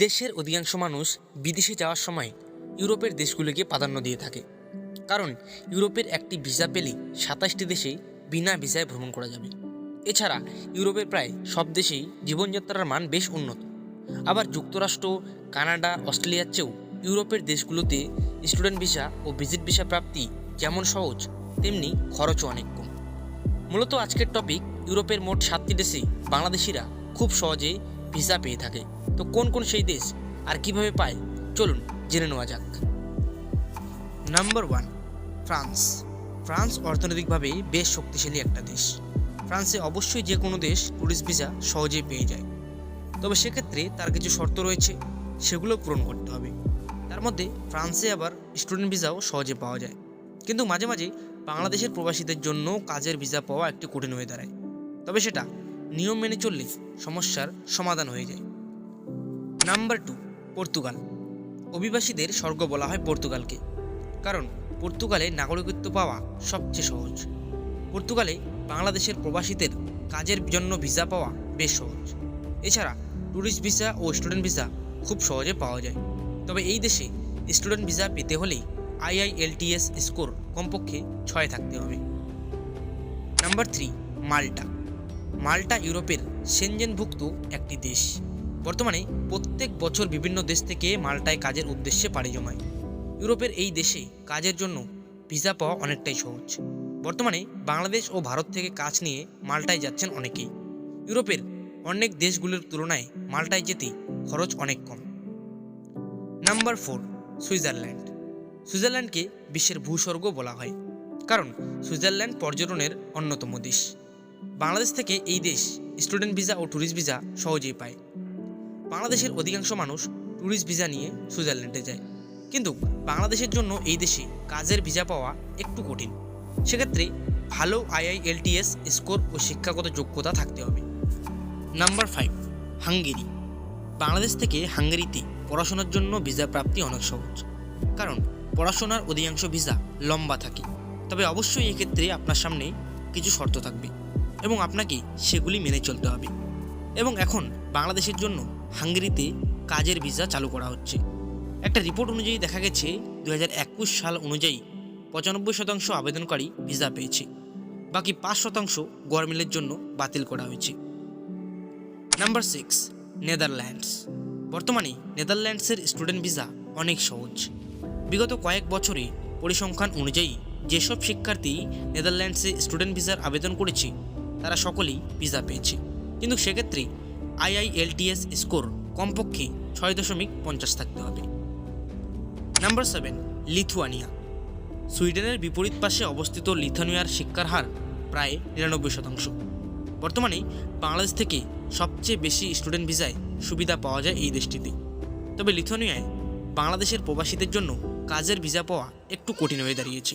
দেশের অধিকাংশ মানুষ বিদেশে যাওয়ার সময় ইউরোপের দেশগুলিকে প্রাধান্য দিয়ে থাকে। কারণ ইউরোপের একটি ভিসা পেলে সাতাশটি দেশে বিনা ভিসায় ভ্রমণ করা যাবে। এছাড়া ইউরোপের প্রায় সব দেশেই জীবনযাত্রার মান বেশ উন্নত। আবার যুক্তরাষ্ট্র, কানাডা, অস্ট্রেলিয়ার চেয়েও ইউরোপের দেশগুলোতে স্টুডেন্ট ভিসা ও ভিজিট ভিসা প্রাপ্তি যেমন সহজ, তেমনি খরচও অনেক কম। মূলত আজকের টপিক, ইউরোপের মোট সাতটি দেশে বাংলাদেশিরা খুব সহজেই ভিসা পেয়ে থাকে। তো কোন কোন সেই দেশ আর কীভাবে পায়? চলুন জেনে নেওয়া যাক। নাম্বার ওয়ান ফ্রান্স ফ্রান্স অর্থনৈতিকভাবে বেশ শক্তিশালী একটা দেশ। ফ্রান্সে অবশ্যই যে কোনো দেশ ট্যুরিস্ট ভিসা সহজেই পেয়ে যায়। তবে সেক্ষেত্রে তার কিছু শর্ত রয়েছে, সেগুলো পূরণ করতে হবে। তার মধ্যে ফ্রান্সে আবার স্টুডেন্ট ভিসাও সহজে পাওয়া যায়। কিন্তু মাঝে মাঝে বাংলাদেশের প্রবাসীদের জন্য কাজের ভিসা পাওয়া একটি কঠিন হয়ে দাঁড়ায়। তবে সেটা নিয়ম মেনে চললে সমস্যার সমাধান হয়ে যায়। Number two, Portugal. অভিবাসীদের স্বর্গ বলা হয় পর্তুগালকে, কারণ পর্তুগালে নাগরিকত্ব পাওয়া সবচেয়ে সহজ। পর্তুগালে বাংলাদেশের প্রবাসীদের কাজের জন্য ভিসা পাওয়া বেশ সহজ। এছাড়া ট্যুরিস্ট ভিসা ও স্টুডেন্ট ভিসা খুব সহজে পাওয়া যায়। তবে এই দেশে স্টুডেন্ট ভিসা পেতে হলে আইআইএলটিএস স্কোর কমপক্ষে ছয় থাকতে হবে। নাম্বার থ্রি, মাল্টা। মাল্টা ইউরোপের সেনজেনভুক্ত একটি দেশ। বর্তমানে প্রত্যেক বছর বিভিন্ন দেশ থেকে মাল্টায় কাজের উদ্দেশ্যে পাড়ি জমায়। ইউরোপের এই দেশে কাজের জন্য ভিসা পাওয়া অনেকটাই সহজ। বর্তমানে বাংলাদেশ ও ভারত থেকে কাজ নিয়ে মাল্টায় যাচ্ছেন অনেকেই। ইউরোপের অনেক দেশগুলোর তুলনায় মাল্টায় যেতে খরচ অনেক কম। Number four, Switzerland. সুইজারল্যান্ডকে বিশ্বের ভূস্বর্গ বলা হয়। কারণ সুইজারল্যান্ড পর্যটনের অন্যতম দেশ। বাংলাদেশ থেকে এই দেশ স্টুডেন্ট ভিসা ও ট্যুরিস্ট ভিসা সহজেই পায়। বাংলাদেশের অধিকাংশ মানুষ ট্যুরিস্ট ভিসা নিয়ে সুইজারল্যান্ডে যায়। কিন্তু বাংলাদেশের জন্য এই দেশে কাজের ভিসা পাওয়া একটু কঠিন। সেক্ষেত্রে ভালো আইআইএলটিএস স্কোর ও শিক্ষাগত যোগ্যতা থাকতে হবে। Number five, Hungary. বাংলাদেশ থেকে হাঙ্গেরিতে পড়াশোনার জন্য ভিসা প্রাপ্তি অনেক সহজ। কারণ পড়াশোনার অধিকাংশ ভিসা লম্বা থাকে। তবে অবশ্যই এক্ষেত্রে আপনার সামনে কিছু শর্ত থাকবে। এবং আপনাকে সেগুলি মেনে চলতে হবে। এবং এখন বাংলাদেশের জন্য হাঙ্গেরিতে কাজের ভিসা চালু করা হচ্ছে। একটা রিপোর্ট অনুযায়ী দেখা গেছে দু হাজার একুশ সাল অনুযায়ী পঁচানব্বই শতাংশ আবেদনকারী ভিসা পেয়েছে। বাকি পাঁচ শতাংশ গরমিলের জন্য বাতিল করা হয়েছে। Number six, Netherlands. বর্তমানে নেদারল্যান্ডসের স্টুডেন্ট ভিসা অনেক সহজ। বিগত কয়েক বছরে পরিসংখ্যান অনুযায়ী যেসব শিক্ষার্থী নেদারল্যান্ডসে স্টুডেন্ট ভিসার আবেদন করেছে তারা সকলেই ভিসা পেয়েছে। কিন্তু সেক্ষেত্রে আইআইএলটিএস স্কোর কমপক্ষে ছয় দশমিক পঞ্চাশ থাকতে হবে। নাম্বার সেভেন লিথুয়ানিয়া সুইডেনের বিপরীত পাশে অবস্থিত লিথুয়ানিয়ার শিক্ষার হার প্রায় নিরানব্বই শতাংশ। বর্তমানে বাংলাদেশ থেকে সবচেয়ে বেশি স্টুডেন্ট ভিসায় সুবিধা পাওয়া যায় এই দেশটিতে। তবে লিথুয়ানিয়ায় বাংলাদেশের প্রবাসীদের জন্য কাজের ভিসা পাওয়া একটু কঠিন হয়ে দাঁড়িয়েছে।